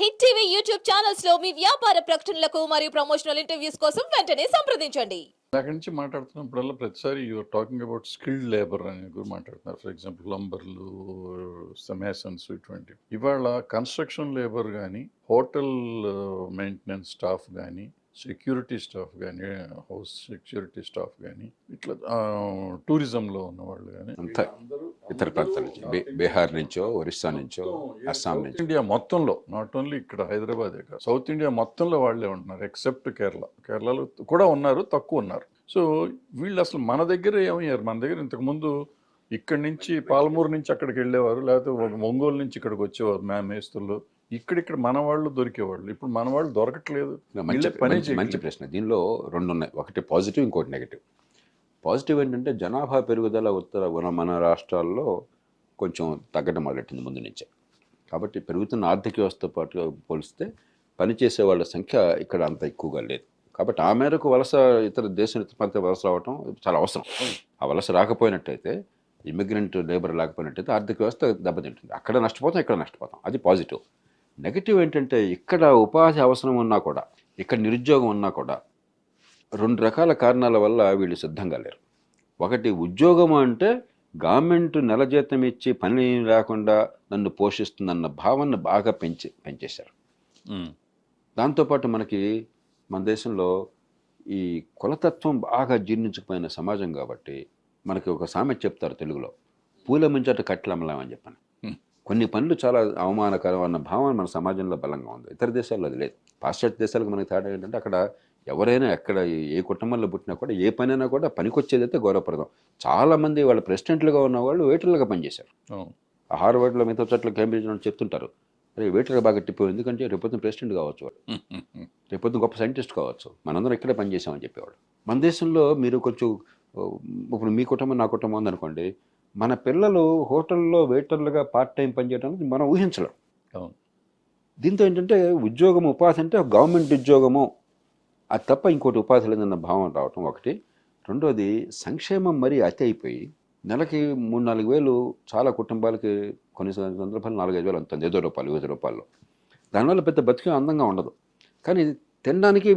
Hit TV YouTube ఛానల్స్లో మీ వ్యాపార ప్రకటనలకు మరియు ప్రమోషనల్ ఇంటర్వ్యూస్ కోసం వెంటనే సంప్రదించండి. అక్కడి నుంచి మాట్లాడుతున్నప్పుడల్లా ప్రతిసారి you're talking about skilled labour అని గురించి మాట్లాడుతున్నారు. ఫర్ ఎగ్జాంపుల్ లంబర్లు సమేసన్స్ ఇటువంటి. ఇవాళ కన్స్ట్రక్షన్ లేబర్ కానీ హోటల్ మెయింటెనెన్స్ స్టాఫ్ కానీ సెక్యూరిటీ స్టాఫ్ కానీ హౌస్ సెక్యూరిటీ స్టాఫ్ కానీ ఇట్లా టూరిజంలో ఉన్న వాళ్ళు కానీ అంతా. ఇతర ప్రాంతాల నుంచి బీహార్ నుంచో ఒరిస్సా నుంచో అస్సాం నుంచి. ఇండియా మొత్తంలో నాట్ ఓన్లీ ఇక్కడ హైదరాబాదే కాదు సౌత్ ఇండియా మొత్తంలో వాళ్ళే ఉంటున్నారు ఎక్సెప్ట్ కేరళ. కేరళలో కూడా ఉన్నారు తక్కువ ఉన్నారు. సో వీళ్ళు అసలు మన దగ్గర ఏమయ్యారు? మన దగ్గర ఇంతకుముందు ఇక్కడి నుంచి పాలమూరు నుంచి అక్కడికి వెళ్ళేవారు లేకపోతే ఒంగోలు నుంచి ఇక్కడికి వచ్చేవారు మ్యా మేస్తులు ఇక్కడిక్కడ మన వాళ్ళు దొరికేవాళ్ళు. ఇప్పుడు మన వాళ్ళు దొరకట్లేదు. మంచి. ప్రశ్న. దీనిలో రెండు ఉన్నాయి. ఒకటి పాజిటివ్ ఇంకోటి నెగిటివ్. పాజిటివ్ ఏంటంటే జనాభా పెరుగుదల ఉత్తర మన- మన రాష్ట్రాల్లో కొంచెం తగ్గడం మొదలెట్టింది ముందు నుంచే. కాబట్టి పెరుగుతున్న ఆర్థిక వ్యవస్థతో పాటు పోలిస్తే పనిచేసే వాళ్ళ సంఖ్య ఇక్కడ అంత ఎక్కువగా లేదు. కాబట్టి ఆ మేరకు వలస ఇతర దేశం ఇతర వలస రావటం చాలా అవసరం. ఆ వలస రాకపోయినట్టయితే ఇమిగ్రెంట్ లేబర్ లేకపోయినట్టయితే ఆర్థిక వ్యవస్థ దెబ్బతింటుంది. అక్కడ నష్టపోతాం ఇక్కడ నష్టపోతాం. అది పాజిటివ్. నెగిటివ్ ఏంటంటే ఇక్కడ ఉపాధి అవసరం ఉన్నా కూడా ఇక్కడ నిరుద్యోగం ఉన్నా కూడా రెండు రకాల కారణాల వల్ల వీళ్ళు సిద్ధంగా లేరు. ఒకటి ఉద్యోగం అంటే గవర్నమెంట్ నెల జీతం ఇచ్చి పని లేకుండా నన్ను పోషిస్తుందన్న భావన బాగా పెంచి పెంచేశారు. దాంతోపాటు మనకి మన దేశంలో ఈ కులతత్వం బాగా జీర్ణించుకుపోయిన సమాజం కాబట్టి మనకి ఒక సామెత చెప్తారు తెలుగులో పూల ముంచట కట్లమ్మలం అని చెప్పాను. కొన్ని పనులు చాలా అవమానకరం అన్న భావన మన సమాజంలో బలంగా ఉంది. ఇతర దేశాల్లో అది లేదు. పాశ్చాత్య దేశాలకు మనకి తేడా ఏంటంటే అక్కడ ఎవరైనా ఎక్కడ ఏ కుటుంబంలో పుట్టినా కూడా ఏ పనైనా కూడా పనికొచ్చేదైతే గౌరవప్రదం. చాలామంది వాళ్ళ ప్రెసిడెంట్లుగా ఉన్న వాళ్ళు వెయిటర్లుగా పనిచేశారు. హార్వర్డ్లో మిగతా చోట్ల కేంబ్రిడ్జ్ అని చెప్తుంటారు. అరే వెయిటర్గా బాగా టిప్పు ఎందుకంటే రేపొద్దున ప్రెసిడెంట్ కావచ్చు వాడు. రేపొద్దున గొప్ప సైంటిస్ట్ కావచ్చు. మనందరం ఇక్కడే పనిచేసామని చెప్పేవాడు. మన దేశంలో మీరు కొంచెం ఇప్పుడు మీ కుటుంబం నా కుటుంబం ఉందనుకోండి మన పిల్లలు హోటల్లో వెయిటర్లుగా పార్ట్ టైం పనిచేయడానికి మనం ఊహించలేం. దీంతో ఏంటంటే ఉద్యోగం ఉపాధి అంటే గవర్నమెంట్ ఉద్యోగము. అది తప్ప ఇంకోటి ఉపాధి లేదన్న భావం రావటం ఒకటి. రెండోది సంక్షేమం మరీ అతి అయిపోయి నెలకి మూడు నాలుగు వేలు చాలా కుటుంబాలకి కొన్ని సందర్భాలు నాలుగైదు వేలు ఉంటుంది ఏదో రూపాయలు ఐదు రూపాయలు దానివల్ల పెద్ద బతికే అందంగా ఉండదు. కానీ తినడానికి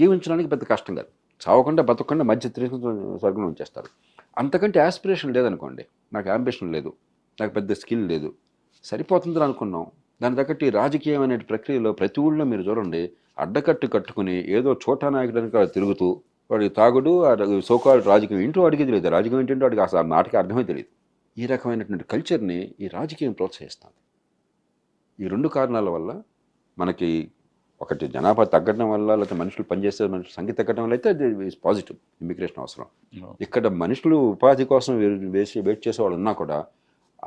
జీవించడానికి పెద్ద కష్టం కాదు. చావకుండా బతకకుండా మధ్య తిరిగి స్వర్గంలో ఉంచేస్తారు. అంతకంటే యాస్పిరేషన్ లేదనుకోండి నాకు అంబిషన్ లేదు నాకు పెద్ద స్కిల్ లేదు సరిపోతుందని అనుకున్నాం. దాని తగ్గట్టు రాజకీయం అనే ప్రక్రియలో ప్రతి ఊళ్ళో మీరు చూడండి అడ్డకట్టు కట్టుకుని ఏదో చోటా నాయకుడానికి తిరుగుతూ వాడి తాగుడు సోకాల్ రాజకీయం ఇంటూ వాడికి తెలియదు. రాజకీయం ఏంటంటే వాడికి అసలు ఆ నాటికి అర్థమే తెలియదు. ఈ రకమైనటువంటి కల్చర్ని ఈ రాజకీయం ప్రోత్సహిస్తుంది. ఈ రెండు కారణాల వల్ల మనకి ఒకటి జనాభా తగ్గడం వల్ల లేకపోతే మనుషులు పనిచేసే మనుషులు సంఖ్య తగ్గడం వల్ల అయితే అది పాజిటివ్ ఇమిగ్రేషన్ అవసరం. ఇక్కడ మనుషులు ఉపాధి కోసం వేసి వెయిట్ చేసే వాళ్ళు ఉన్నా కూడా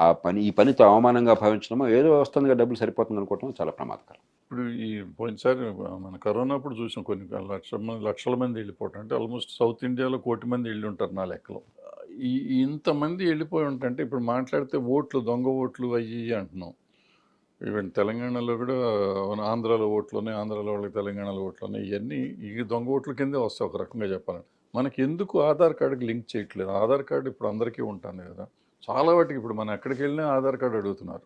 ఆ పని ఈ పనితో అవమానంగా భావించడమో ఏదో వస్తుందిగా డబ్బులు సరిపోతుంది అనుకోవడం చాలా ప్రమాదకరం. ఇప్పుడు ఈ పోయినసారి మన కరోనా అప్పుడు చూసాం కొన్ని లక్షల మంది లక్షల మంది వెళ్ళిపోవటం. అంటే ఆల్మోస్ట్ సౌత్ ఇండియాలో కోటి మంది వెళ్ళి ఉంటారు నా లెక్కలో. ఈ ఇంతమంది వెళ్ళిపోయి ఉంటుంటే ఇప్పుడు మాట్లాడితే ఓట్లు దొంగ ఓట్లు అయ్యి అంటున్నాం. ఈవెన్ తెలంగాణలో కూడా ఆంధ్రాలో ఓట్లు ఉన్నాయి ఆంధ్రాలో వాళ్ళకి తెలంగాణలో ఓట్లు ఇవన్నీ ఈ దొంగ ఓట్ల కిందే వస్తాయి ఒక రకంగా చెప్పాలంటే. మనకి ఎందుకు ఆధార్ కార్డుకి లింక్ చేయట్లేదు? ఆధార్ కార్డు ఇప్పుడు అందరికీ ఉంటుంది కదా. చాలా వాటికి ఇప్పుడు మనం ఎక్కడికి వెళ్ళినా ఆధార్ కార్డు అడుగుతున్నారు.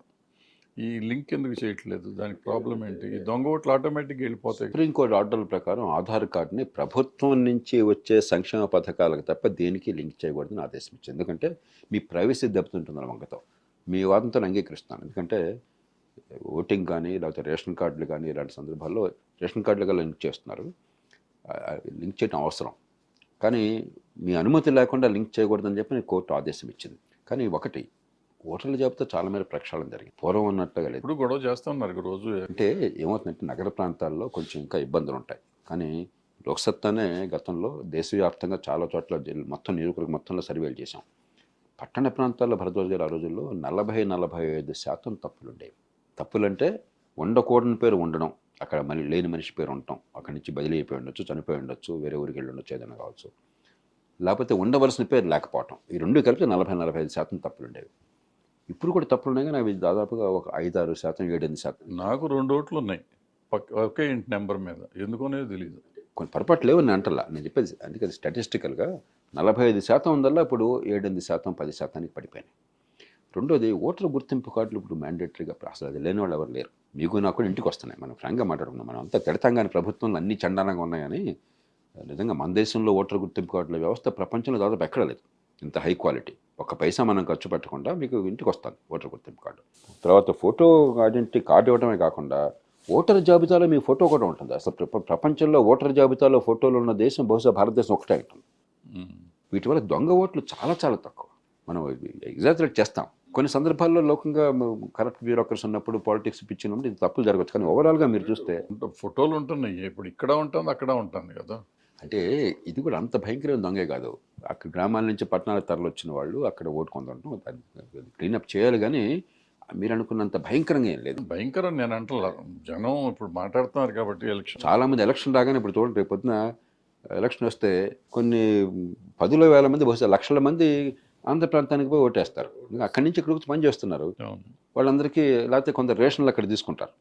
ఈ లింక్ ఎందుకు చేయట్లేదు? దానికి ప్రాబ్లం ఏంటి? ఈ దొంగ ఓట్లు ఆటోమేటిక్గా వెళ్ళిపోతాయి. సుప్రీంకోర్టు ఆర్డర్ల ప్రకారం ఆధార్ కార్డుని ప్రభుత్వం నుంచి వచ్చే సంక్షేమ పథకాలకు తప్ప దేనికి లింక్ చేయకూడదని ఆదేశం ఇచ్చింది ఎందుకంటే మీ ప్రైవసీ దెబ్బతింటుంది వంగతో మీ వాదంతో అంగీకరిస్తాను ఎందుకంటే ఓటింగ్ కానీ లేకపోతే రేషన్ కార్డులు కానీ ఇలాంటి సందర్భాల్లో రేషన్ కార్డులుగా లింక్ చేస్తున్నారు. లింక్ చేయడం అవసరం. కానీ మీ అనుమతి లేకుండా లింక్ చేయకూడదని చెప్పి కోర్టు ఆదేశం ఇచ్చింది కానీ ఒకటి ఓటర్ల జాబితా చాలా మేర ప్రక్షాళన జరిగింది. పూర్వం ఉన్నట్టుగా లేదు. ఇప్పుడు గొడవ చేస్తా ఉన్నారు ఇక రోజు. అంటే ఏమవుతుందంటే నగర ప్రాంతాల్లో కొంచెం ఇంకా ఇబ్బందులు ఉంటాయి. కానీ లోక్సత్తానే గతంలో దేశవ్యాప్తంగా చాలా చోట్ల మొత్తం నియోజకవర్గ మొత్తంలో సర్వేలు చేశాం. పట్టణ ప్రాంతాల్లో భరద్వాజ్ గారు ఆ రోజుల్లో నలభై నలభై ఐదు శాతం తప్పులు ఉండేవి తప్పులంటే ఉండకూడని పేరు ఉండడం అక్కడ మళ్ళీ లేని మనిషి పేరు ఉండటం అక్కడి నుంచి బదిలీ అయిపోయి ఉండొచ్చు చనిపోయి ఉండొచ్చు వేరే ఊరికి వెళ్ళి ఉండొచ్చు ఏదైనా కావచ్చు. లేకపోతే ఉండవలసిన పేరు లేకపోవటం. ఈ రెండు కలిపి నలభై నలభై ఐదు శాతం తప్పులు ఉండేవి ఇప్పుడు కూడా తప్పులు ఉన్నాయి కానీ అవి దాదాపుగా ఒక ఐదు ఆరు శాతం ఏడెనిమిది శాతం. నాకు రెండు ఓట్లు ఉన్నాయి. పక్క ఒకే ఇంటి నెంబర్ మీద. ఎందుకనేది తెలియదు కొన్ని పొరపాట్లు లేవు నేను అంటలా. నేను చెప్పేది అందుకని స్టాటిస్టికల్గా నలభై ఐదు శాతం ఉందల్లా ఇప్పుడు ఏడెనిమిది శాతం పది శాతానికి పడిపోయినాయి. రెండోది ఓటర్ గుర్తింపు కార్డులు ఇప్పుడు మ్యాండేటరీగా అసలు అది లేని వాళ్ళు ఎవరు లేరు. మీకు నాకు కూడా ఇంటికి వస్తున్నాయి. మనం ఫ్రాంక్గా మాట్లాడుకున్నాం మనం అంతా తిడతాం కానీ ప్రభుత్వంలో అన్ని చండాలంగా ఉన్నాయని నిజంగా మన దేశంలో ఓటర్ గుర్తింపు కార్డుల వ్యవస్థ ప్రపంచంలో దాదాపు ఎక్కడ లేదు. ఇంత హై క్వాలిటీ. ఒక పైసా మనం ఖర్చు పెట్టకుండా మీకు ఇంటికి వస్తుంది ఓటర్ గుర్తింపు కార్డు. తర్వాత ఫోటో ఐడెంటిటీ కార్డు ఇవ్వడమే కాకుండా ఓటర్ జాబితాలో మీ ఫోటో కూడా ఉంటుంది. అసలు ప్ర- ప్రపంచంలో ఓటర్ జాబితాలో ఫోటోలు ఉన్న దేశం బహుశా భారతదేశం ఒకటే ఉంటుంది. వీటి వల్ల దొంగ ఓట్లు చాలా చాలా తక్కువ. మనం ఎగ్జాజరేట్ చేస్తాం. కొన్ని సందర్భాల్లో లోకంగా కరెక్ట్ బ్యూరోక్రసీ ఉన్నప్పుడు పాలిటిక్స్ పిచ్చినప్పుడు ఇది తప్పులు జరగచ్చు కానీ ఓవరాల్గా మీరు చూస్తే ఫోటోలు ఉంటున్నాయి. ఇప్పుడు ఇక్కడ ఉంటుంది అక్కడ ఉంటుంది కదా. అంటే ఇది కూడా అంత భయంకరమైన దొంగే కాదు. అక్కడ గ్రామాల నుంచి పట్టణాలకు తరలి వచ్చిన వాళ్ళు అక్కడ ఓటు కొందడం క్లీనప్ చేయాలి కానీ మీరు అనుకున్నంత భయంకరంగా ఏం లేదు. భయంకరం నేను అంటలా. జనం ఇప్పుడు మాట్లాడుతున్నారు కాబట్టి ఎలక్షన్. చాలా మంది ఎలక్షన్ రాగానే ఇప్పుడు చూడండి రేపు పొద్దున ఎలక్షన్ వస్తే కొన్ని పదుల వేల మంది బహుశా లక్షల మంది ఆంధ్ర ప్రాంతానికి పోయి ఓటేస్తారు. అక్కడి నుంచి ఇక్కడికి పని చేస్తున్నారు. వాళ్ళందరికీ లేకపోతే కొంత రేషన్లు అక్కడ తీసుకుంటారు.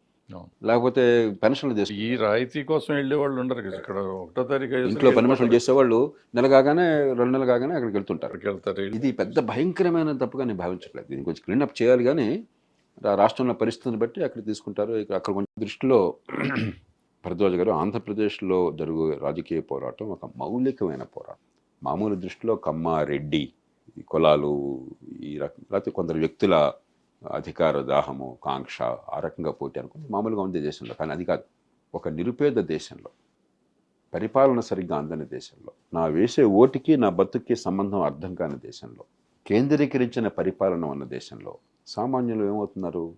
లేకపోతే పెన్షన్లు తీసుకుంటారు ఈ రాయితీ కోసం వెళ్ళే వాళ్ళు ఉండరు కదా. ఇక్కడ ఒకటో తారీఖు ఇంట్లో పని మనుషులు చేసేవాళ్ళు నెల కాగానే రెండు నెలలు కాగానే అక్కడికి వెళ్తుంటారు. వెళ్తారు. ఇది పెద్ద భయంకరమైన తప్పుగా నేను భావించట్లేదు. దీన్ని కొంచెం క్లీనప్ చేయాలి కానీ రాష్ట్రంలో పరిస్థితిని బట్టి అక్కడ తీసుకుంటారు. ఇక అక్కడ కొంచెం దృష్టిలో భరద్వాజ్ గారు ఆంధ్రప్రదేశ్లో జరుగు రాజకీయ పోరాటం ఒక మౌలికమైన పోరాటం. మామూలు దృష్టిలో కమ్మ రెడ్డి ఈ కులాలు ఈ రకం లేకపోతే కొందరు వ్యక్తుల అధికార దాహము కాంక్ష ఆ రకంగా పోటీ అనుకుంది మామూలుగా ఉంది దేశంలో కానీ అది కాదు. ఒక నిరుపేద దేశంలో పరిపాలన సరిగ్గా అందని దేశంలో నా వేసే ఓటుకి నా బతుక్కి సంబంధం అర్థం కాని దేశంలో కేంద్రీకరించిన పరిపాలన ఉన్న దేశంలో సామాన్యులు ఏమవుతున్నారు?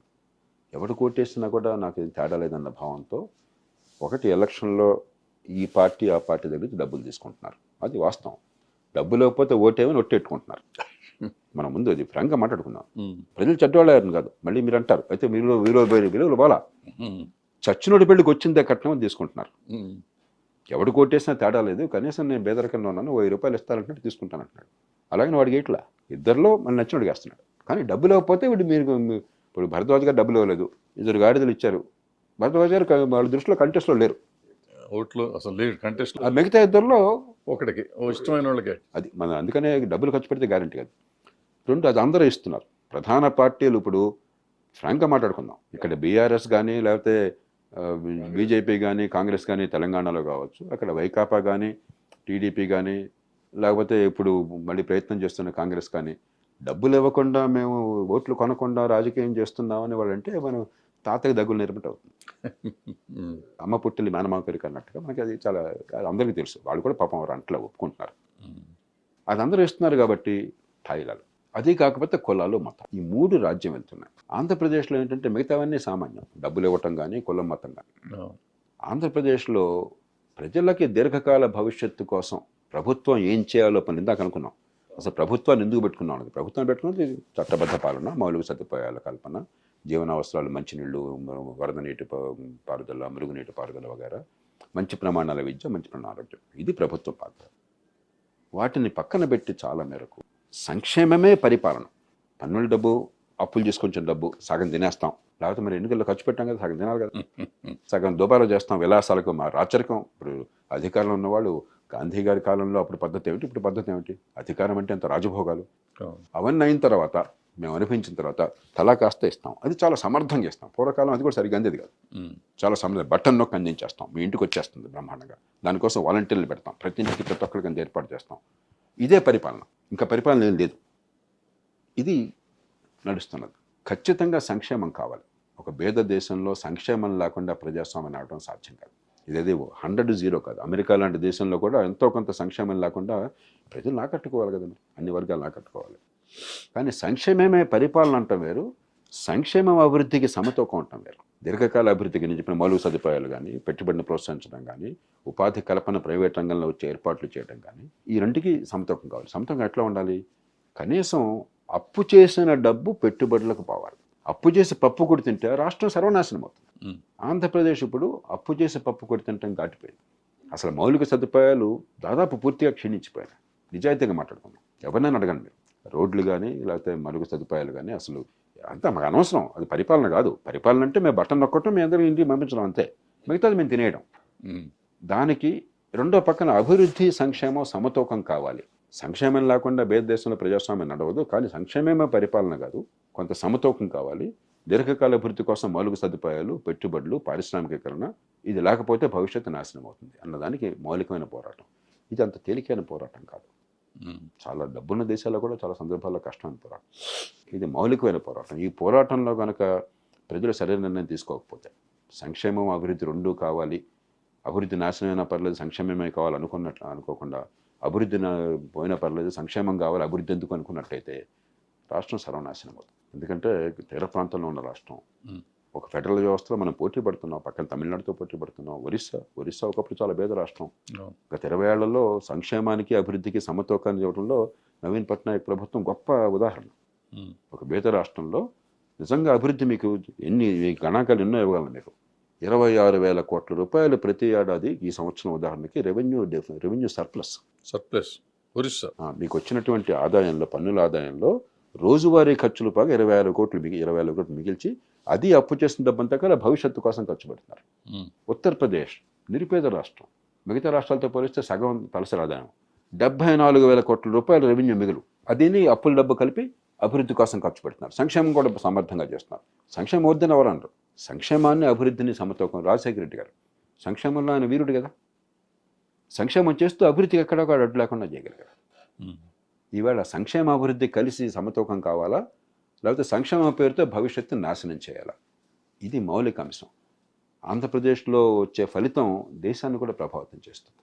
ఎవడు కోటేసినా కూడా నాకు ఏం తేడా లేదన్న భావంతో ఒకటి ఎలక్షన్లో ఈ పార్టీ ఆ పార్టీ దగ్గర నుంచి డబ్బులు తీసుకుంటున్నారు. అది వాస్తవం. డబ్బు లేకపోతే ఓటేమని ఒట్టెట్టుకుంటున్నారు. మనం ముందు అది ఫ్రాంక్గా మాట్లాడుకుందాం. ప్రజలు చెడ్డవాళ్ళని కాదు మళ్ళీ మీరు అంటారు. అయితే విలువ విలువ విలువలు ఉమ్. చచ్చినోడి పెళ్ళికి వచ్చిందే కట్నం తీసుకుంటున్నారు. ఎవడు కొట్టేసినా తేడా లేదు కనీసం నేను బేదరికంలో ఉన్నాను వెయ్యి రూపాయలు ఇస్తానంటే తీసుకుంటాను అంటున్నాడు. అలాగే వాడికి ఇట్లా ఇద్దరిలో మన నచ్చినోడికి వేస్తున్నాడు. కానీ డబ్బు లేకపోతే వీడు మీరు ఇప్పుడు భరద్వాజ్ గారు డబ్బులు ఇవ్వలేదు ఇద్దరు గాడిదలు ఇచ్చారు. భరద్వాజ్ గారు వాళ్ళ దృష్టిలో కంటెస్ట్లో లేరు. ఓట్లు అసలు లేదు కంటెస్ట్ ఆ మిగతా ఇద్దరిలో ఒకటికి ఇష్టమైన వాళ్ళకి. అది మన అందుకనే డబ్బులు ఖర్చు పెడితే గ్యారంటీ కాదు రెండు అది అందరూ ఇస్తున్నారు. ప్రధాన పార్టీలు ఇప్పుడు ఫ్రాంక్గా మాట్లాడుకుందాం. ఇక్కడ బీఆర్ఎస్ కానీ లేకపోతే బీజేపీ కానీ కాంగ్రెస్ కానీ తెలంగాణలో కావచ్చు అక్కడ వైకాపా కానీ టీడీపీ కానీ లేకపోతే ఇప్పుడు మళ్ళీ ప్రయత్నం చేస్తున్న కాంగ్రెస్ కానీ డబ్బులు ఇవ్వకుండా మేము ఓట్లు కొనకుండా రాజకీయం చేస్తున్నామని వాళ్ళంటే మనం తాతకి దగ్గులు నేర్పట అవుతుంది. అమ్మ పుట్టిల్లి మేనమామ పెరిగి అన్నట్టుగా మనకి అది చాలా అది అందరికీ తెలుసు. వాళ్ళు కూడా పాపం వారు అంటలా ఒప్పుకుంటున్నారు. ఉమ్. అది అందరూ ఇస్తున్నారు కాబట్టి ఠాయిలాలు అది కాకపోతే కులాలు మతం. ఈ మూడు రాజ్యం వెళ్తున్నాయి. ఆంధ్రప్రదేశ్లో ఏంటంటే మిగతావన్నీ సామాన్యం. డబ్బులు ఇవ్వటం కానీ కులం మతం కానీ. ఆంధ్రప్రదేశ్లో ప్రజలకి దీర్ఘకాల భవిష్యత్తు కోసం ప్రభుత్వం ఏం చేయాలో పని ఇందాక అనుకున్నాం. అసలు ప్రభుత్వాన్ని ఎందుకు పెట్టుకున్నాం? అనేది ప్రభుత్వం పెట్టుకున్నది చట్టబద్ధ పాలన మౌలిక సదుపాయాల కల్పన జీవనావసరాలు మంచినీళ్ళు వరద నీటి పారుదల మురుగునీటి పారుదల వగేరా మంచి ప్రమాణాల విద్య మంచి ప్రమాణ ఆరోగ్యం. ఇది ప్రభుత్వ పాత్ర. వాటిని పక్కన పెట్టి చాలా మేరకు సంక్షేమమే పరిపాలన. పన్నుల డబ్బు అప్పులు చేసుకొచ్చిన డబ్బు సగం తినేస్తాం. లేకపోతే మరి ఎన్నికల్లో ఖర్చు పెట్టాం కదా సగం తినాలి కదా. సగం దుబారా చేస్తాం విలాసాలకు మా రాచరికం. ఇప్పుడు అధికారంలో ఉన్నవాళ్ళు గాంధీ గారి కాలంలో అప్పుడు పద్ధతి ఏమిటి ఇప్పుడు పద్ధతి ఏమిటి? అధికారం అంటే అంత రాజభోగాలు? అవును. అవన్నీ అయిన తర్వాత మేము అనిపించిన తర్వాత తలా కాస్త ఇస్తాం. అది చాలా సమర్థంగా ఇస్తాం పూర్వకాలం అది కూడా సరిగ్గా అందేది కాదు. చాలా సమర్థం. బటన్ నొక్కి అందించేస్తాం. మీ ఇంటికి వచ్చేస్తుంది బ్రహ్మాండంగా. దానికోసం వాలంటీర్లు పెడతాం. ప్రతి ఇంటికి ప్రతి ఒక్కరికి ఏర్పాటు చేస్తాం. ఇదే పరిపాలన. ఇంకా పరిపాలన ఏం లేదు. ఇది నడుస్తున్నది. ఖచ్చితంగా సంక్షేమం కావాలి. ఒక భేద దేశంలో సంక్షేమం లేకుండా ప్రజాస్వామ్యం నడవడం సాధ్యం కాదు. ఇదేది హండ్రెడ్ జీరో కాదు. అమెరికా లాంటి దేశంలో కూడా ఎంతో కొంత సంక్షేమం లేకుండా ప్రజలు నాకట్టుకోవాలి కదా అన్ని వర్గాలు నాకట్టుకోవాలి కానీ సంక్షేమమే పరిపాలన అంటాం వేరు. సంక్షేమం అభివృద్ధికి సమతూకం ఉండటం వేరు. దీర్ఘకాల అభివృద్ధికి నేను చెప్పిన మౌలిక సదుపాయాలు కానీ పెట్టుబడిని ప్రోత్సహించడం కానీ ఉపాధి కల్పన ప్రైవేట్ రంగంలో వచ్చే ఏర్పాట్లు చేయడం కానీ ఈ రెండుకి సమతూకం కావాలి. సమతూకం ఎట్లా ఉండాలి? కనీసం అప్పు చేసిన డబ్బు పెట్టుబడులకు పోవాలి. అప్పు చేసి పప్పు కొడి తింటే రాష్ట్రం సర్వనాశనం అవుతుంది. ఆంధ్రప్రదేశ్ ఇప్పుడు అప్పు చేసి పప్పు కొడి తింటాం దాటిపోయింది. అసలు మౌలిక సదుపాయాలు దాదాపు పూర్తిగా క్షీణించిపోయాయి నిజాయితీగా మాట్లాడుకుందాం. ఎవరినైనా అడగండి మీరు. రోడ్లు కానీ లేకపోతే మరుగు సదుపాయాలు కానీ అసలు అంతా మాకు అనవసరం. అది పరిపాలన కాదు. పరిపాలన అంటే మేము బట్టన్ నొక్కటం మీ అందరూ ఇంటికి పంపించడం అంతే. మిగతాది మేము తినేయడం. దానికి రెండో పక్కన అభివృద్ధి సంక్షేమం సమతూకం కావాలి. సంక్షేమం లేకుండా భేద దేశంలో ప్రజాస్వామ్యం నడవదు. కానీ సంక్షేమమే పరిపాలన కాదు. కొంత సమతూకం కావాలి. దీర్ఘకాల అభివృద్ధి కోసం మౌలిక సదుపాయాలు పెట్టుబడులు పారిశ్రామికీకరణ ఇది లేకపోతే భవిష్యత్తు నాశనం అవుతుంది అన్నదానికి మౌలికమైన పోరాటం. ఇది అంత తేలికైన పోరాటం కాదు. చాలా డబ్బున్న దేశాల్లో కూడా చాలా సందర్భాల్లో కష్టమైన పోరాటం. ఇది మౌలికమైన పోరాటం. ఈ పోరాటంలో కనుక ప్రజలు సరైన నిర్ణయం తీసుకోకపోతే సంక్షేమం అభివృద్ధి రెండూ కావాలి. అభివృద్ధి నాశనమైనా పర్లేదు సంక్షేమమే కావాలి అనుకున్నట్లు అనుకోకుండా అభివృద్ధి పోయినా పర్లేదు సంక్షేమం కావాలి అభివృద్ధి ఎందుకు అనుకున్నట్టయితే రాష్ట్రం సర్వనాశనం అవుతుంది. ఎందుకంటే తీర ప్రాంతంలో ఉన్న రాష్ట్రం ఒక ఫెడరల్ వ్యవస్థలో మనం పోటీ పడుతున్నాం పక్కన తమిళనాడుతో పోటీ పడుతున్నాం ఒరిస్సా ఒరిస్సా ఒకప్పుడు చాలా పేద రాష్ట్రం. గత ఇరవై ఏళ్ళలో సంక్షేమానికి అభివృద్ధికి సమతూకాన్ని ఇవ్వడంలో నవీన్ పట్నాయక్ ప్రభుత్వం గొప్ప ఉదాహరణ. ఒక బేద రాష్ట్రంలో నిజంగా అభివృద్ధి మీకు ఎన్ని గణాంకాలు ఎన్నో ఇవ్వగలను మీకు ఇరవై ఆరు వేల కోట్ల రూపాయలు ప్రతి ఏడాది ఈ సంవత్సరం ఉదాహరణకి revenue revenue surplus. Surplus. Orissa. మీకు వచ్చినటువంటి ఆదాయంలో పన్నుల ఆదాయంలో రోజువారీ ఖర్చులు పాగా ఇరవై ఆరు కోట్లు మిగి ఇరవై ఆరు కోట్లు మిగిల్చి అది అప్పు చేసిన డబ్బంతా కూడా భవిష్యత్తు కోసం ఖర్చు పెడుతున్నారు. ఉత్తరప్రదేశ్ నిరుపేద రాష్ట్రం. మిగతా రాష్ట్రాలతో పోలిస్తే సగం తలసరి ఆదాయం డెబ్బై నాలుగు వేల కోట్ల రూపాయల రెవెన్యూ మిగులు. అదిని అప్పుల డబ్బు కలిపి అభివృద్ధి కోసం ఖర్చు పెడుతున్నారు. సంక్షేమం కూడా సమర్థంగా చేస్తున్నారు. సంక్షేమం వద్దని ఎవరు అనరు. సంక్షేమాన్ని అభివృద్ధిని సమతూకం రాజశేఖర రెడ్డి గారు. సంక్షేమంలో ఆయన వీరుడు కదా. సంక్షేమం చేస్తూ అభివృద్ధికి ఎక్కడో ఒక అడ్డు లేకుండా చేయగలిగారు. ఈవేళ సంక్షేమ అభివృద్ధి కలిసి సమతూకం కావాలా? లేకపోతే సంక్షేమ పేరుతో భవిష్యత్తు నాశనం చేయాలి. ఇది మౌలిక అంశం. ఆంధ్రప్రదేశ్లో వచ్చే ఫలితం దేశాన్ని కూడా ప్రభావితం చేస్తుంది.